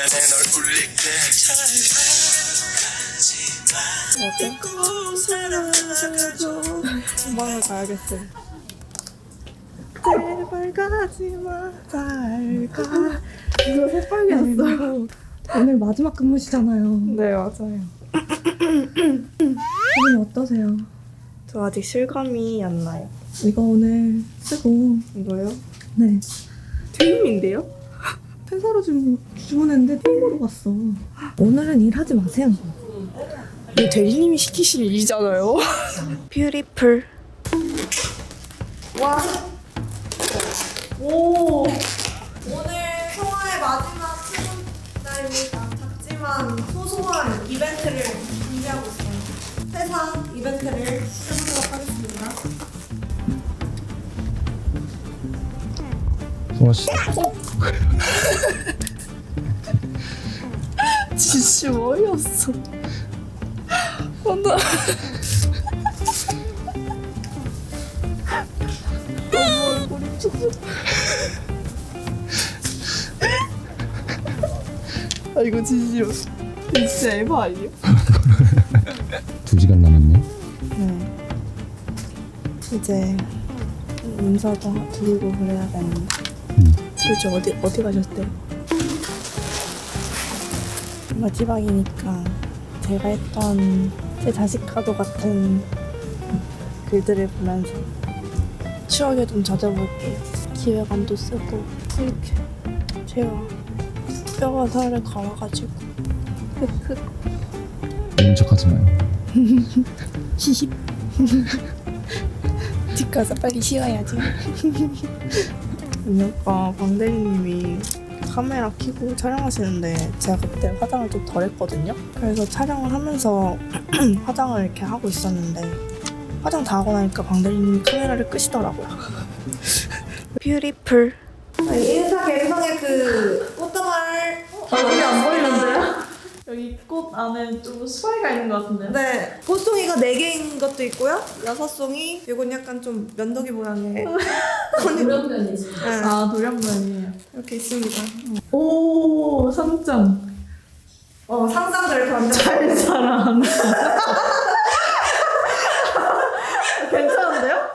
미안해 널 울릴 때 도망을 가야겠어. 제발 가지마 잘 가 이거 새빨개졌어요 오늘 마지막 근무시잖아요. 네 맞아요 기분이 어떠세요? 저 아직 실감이 안 나요 이거 오늘 쓰고 이거요? 네 트임인데요? 회사로 주, 주문했는데 팀으로 갔어. 오늘은 일하지 마세요. 이거 대리님이 시키실 일이잖아요 뷰티풀 와 오. 오늘 성화의 마지막 출근 날입니다. 작지만 소소한 이벤트를 준비하고 있어요. 회사 이벤트를 시작하도록 하겠습니다. 송아 씨. 진짜 어이없어. 오늘 얼굴이 찢어. 아 이거 진짜 진짜 에바 아니에요? 두 시간 남았네. 네. 이제 문서도 드리고 그래야 되는데. 음. 도대체 어디 어디 가셨대요? 마지막이니까 제가 했던 제 자식과도 같은 글들을 보면서 추억에 좀 젖어볼게요. 기획안도 쓰고 이렇게 제가 뼈가 살을 갈아가지고 흑흑 아닌 척하지 마요. 히히 집 가서 빨리 쉬어야지 그러니까 광대리님이 카메라 켜고 촬영하시는데 제가 그때 화장을 좀 덜 했거든요. 그래서 촬영을 하면서 화장을 이렇게 하고 있었는데 화장 다 하고 나니까 광대리님이 카메라를 끄시더라고요. 뷰티풀. 인스타 감성의 그 꽃다발 얼굴이 안 보이는데요? 여기 꽃 안에 좀 수화기가 있는 것 같은데요? 네, 보송이가 4개인 것도 있고요. 여섯 송이, 이건 약간 좀 면도기 모양의 무련면이지. 네, 아 도량면이에요. 이렇게 있습니다. 오 상장 어, 상상들 완전 잘 살아한다. 괜찮은데요?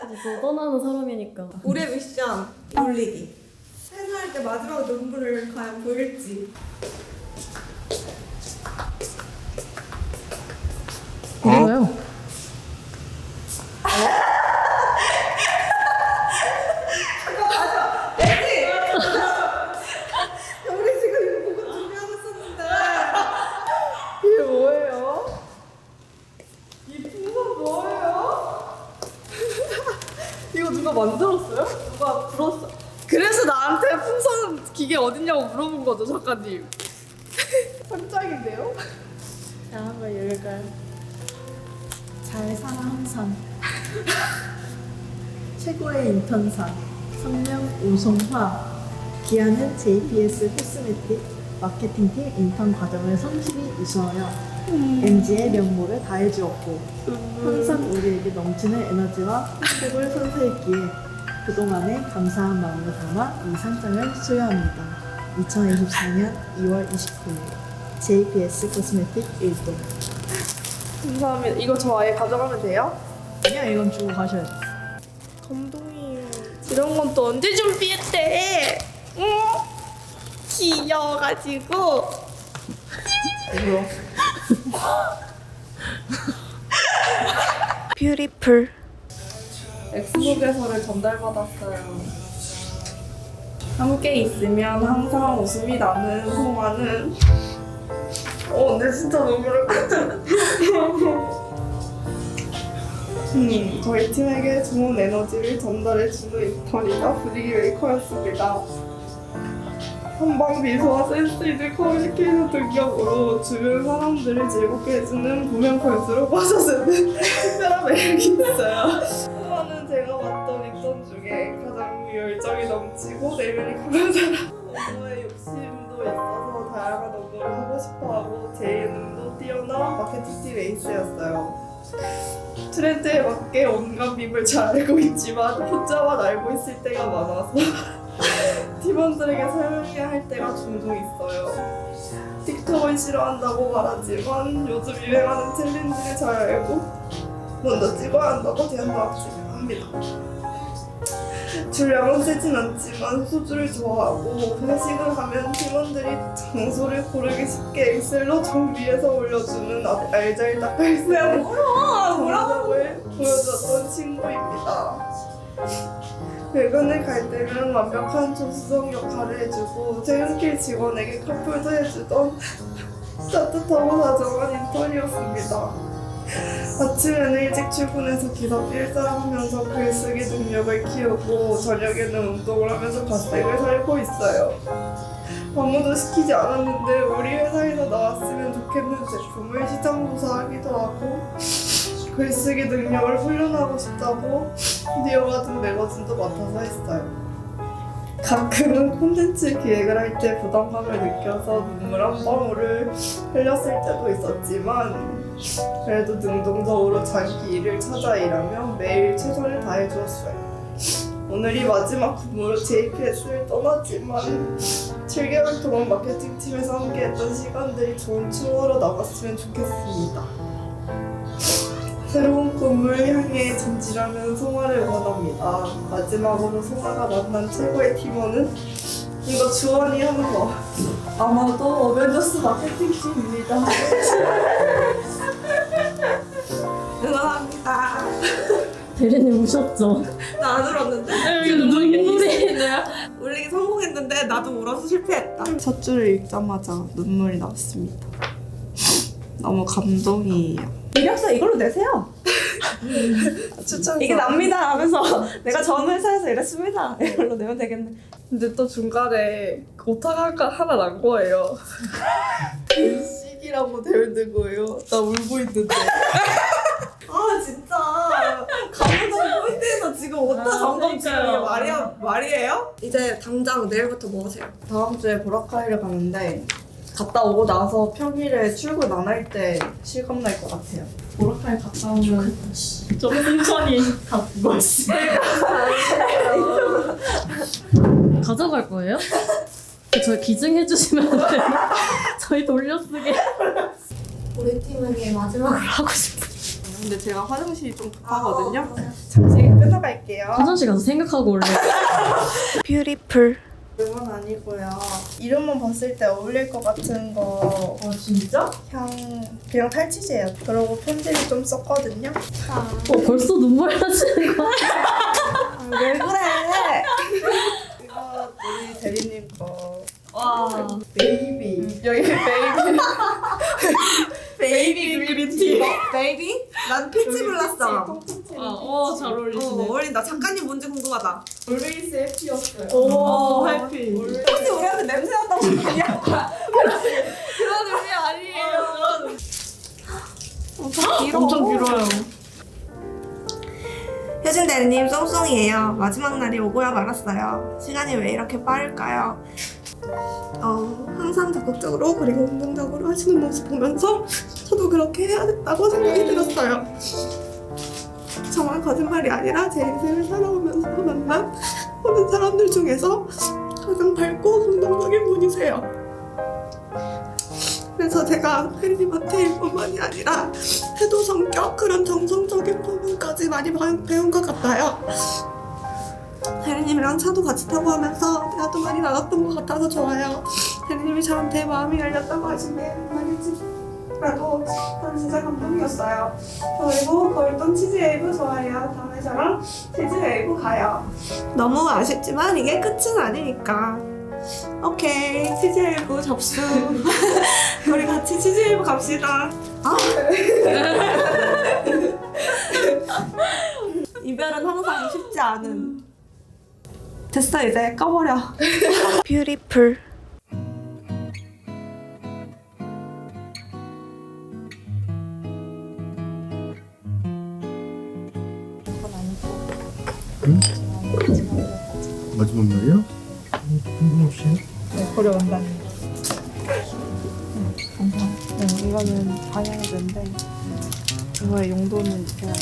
너 떠나는 사람이니까. 우리의 미션 돌리기. 회사할 때 마지막 눈물을 과연 보일지. 뭐예요? 우리 지금 이거 보고 준비하고 있었는데. 이게 뭐예요? 이 풍선 뭐예요? 이거 누가 만들었어요? 누가 불었어? 그래서 나한테 풍선 기계 어딨냐고 물어본 거죠, 작가님. 깜짝인데요? 자, 한번 읽을까요? 잘 살아 항상. 최고의 인턴상. 성명 오송화. 기아는 JPS 코스메틱 마케팅팀 인턴 과정을 성실히 이수하여 MG의 명모를 다해주었고 항상 우리에게 넘치는 에너지와 행복을 선사했기에 그동안의 감사한 마음을 담아 이 상장을 수여합니다. 2024년 2월 29일 JPS 코스메틱 1동 감사합니다. 이거 저 아예 가져가면 돼요? 그냥 이건 주고 가셔야 돼. 감동이에요. 이런 건 또 언제 준비했대? 응? 귀여워가지고. 뷰티풀. 엑스북에서를 전달받았어요. 함께 있으면 항상 웃음이 나는 송아는 어, 근데 진짜 눈물을 음, 저희 팀에게 좋은 에너지를 전달해주는 인턴이자 분위기 메이커였습니다. 한방 미소와 센스 있는 커뮤니케이션 능력으로 주변 사람들을 즐겁게 해주는 보면 볼수록 빠져드는 특별한 매력이 있어요. 수많은 제가 봤던 인턴 중에 가장 열정이 넘치고 내면이 강한 사람. 업무에 욕심도 있어서 다양한 업무를 하고 싶어하고 제 예능도 뛰어난 마케팅팀 에이스였어요. 트렌드에 맞게 온갖 밈을 잘 알고 있지만 혼자만 알고 있을 때가 많아서 팀원들에게 설명해야 할 때가 종종 있어요. 틱톡을 싫어한다고 말하지만 요즘 유행하는 챌린지를 잘 알고 먼저 찍어야 한다고 대한다학집을 합니다. 주량은 세진 않지만 소주를 좋아하고 회식을 하면 팀원들이 장소를 고르기 쉽게 엑셀로 정비해서 올려주는 아- 알잘딱알잘 동작을 보여줬던 친구입니다. 외근을 갈 때는 완벽한 조수석 역할을 해주고 퇴근길 직원에게 커플도 해주던 따뜻하고 다정한 인턴이었습니다. 아침에는 일찍 출근해서 기사 필사하면서 글쓰기 능력을 키우고 저녁에는 운동을 하면서 갓생을 살고 있어요. 아무도 시키지 않았는데 우리 회사에서 나왔으면 좋겠는 제품을 시장 조사하기도 하고 글쓰기 능력을 훈련하고 싶다고 디어 같은 매거진도 맡아서 했어요. 가끔은 콘텐츠 기획을 할 때 부담감을 느껴서 눈물 한 방울을 흘렸을 때도 있었지만 그래도 능동적으로 자기 일을 찾아 일하며 매일 최선을 다해 주었어요. 오늘이 마지막 근무로 JPS를 떠났지만 7개월 동안 마케팅 팀에서 함께했던 시간들이 좋은 추억으로 남았으면 좋겠습니다. 새로운 꿈을 향해 전진하는 송아를 응원합니다. 마지막으로 송아가 만난 최고의 팀원은 이거 주원이 하는 거. 아마도 어벤져스 마케팅 팀입니다. 응원합니다. 대리님 우셨죠? 나 안 울었는데? 눈물이 울리기 성공했는데 나도 울어서 실패했다. 첫 줄을 읽자마자 눈물이 났습니다. 너무 감동이에요. 이력서 이걸로 내세요. 추천. 이게 납니다 하면서 내가 전 회사에서 일했습니다. 이걸로 내면 되겠네. 근데 또 중간에 오타가 하나 난 거예요. 시기라고 되는 거예요. 나 울고 있는데. 아 진짜 감동 포인트에서 지금 오타 점검 지금 이게 말이야 말이에요? 이제 당장 내일부터 뭐 하세요? 다음 주에 보라카이를 가는데 갔다 오고 나서 평일에 출근 안 할 때 실감 날 것 같아요. 보라카이 갔다 오면 좀 천천히 갖고 씨. 가져갈 거예요? 저희 기증해 주시면 안 돼요? 저희 돌려쓰게 우리 팀에게 마지막으로 하고 싶어요. 근데 제가 화장실이 좀 급하거든요. 잠시 끊어갈게요. 화장실 가서 생각하고 올래. 뷰티풀 이건 아니고요. 이름만 봤을 때 어울릴 것 같은 거. 아 진짜? 향 그냥 탈취제예요. 그러고 편지를 좀 썼거든요. 어 벌써 눈물 나시는 거야? 왜 그래? 이거 우리 대리님 거. 와. 베이비 여기 베이비 베이비 그린티 베이비? 난 피치 블라썸 어잘 어, 어울리시네. 어울린다 작가님 뭔지 궁금하다 쏭쏭이에요. 마지막 날이 오고야 말았어요. 시간이 왜 이렇게 빠를까요? 어, 항상 적극적으로 그리고 긍정적으로 하시는 모습 보면서 저도 그렇게 해야겠다고 생각이 들었어요. 정말 거짓말이 아니라 제 인생을 살아오면서 만난 모든 사람들 중에서 가장 밝고 긍정적인 분이세요. 그래서 제가 혜리님한테 일뿐만이 아니라 태도 성격 그런 정성적 인 부분까지 많이 바- 배운 것 같아요. 혜리님이랑 차도 같이 타고 하면서 대화도 많이 나눴던 것 같아서 좋아요. 혜리님이 저한테 마음이 열렸다고 하시면 말일지라도 저는 진짜 감동이었어요. 그리고 골든 치즈웨이브 좋아해요. 다음에 저랑 치즈웨이브 가요. 너무 아쉽지만 이게 끝은 아니니까. 오케이 치즈웨이브 접수. 우리 같이 치즈웨이브 갑시다. 이별은 항상 쉽지 않은. 됐어 이제 꺼버려. 뷰티풀. 마지막 날이야? 고려온다. 네, 이거는 방향제인데 이거의 용도는 제가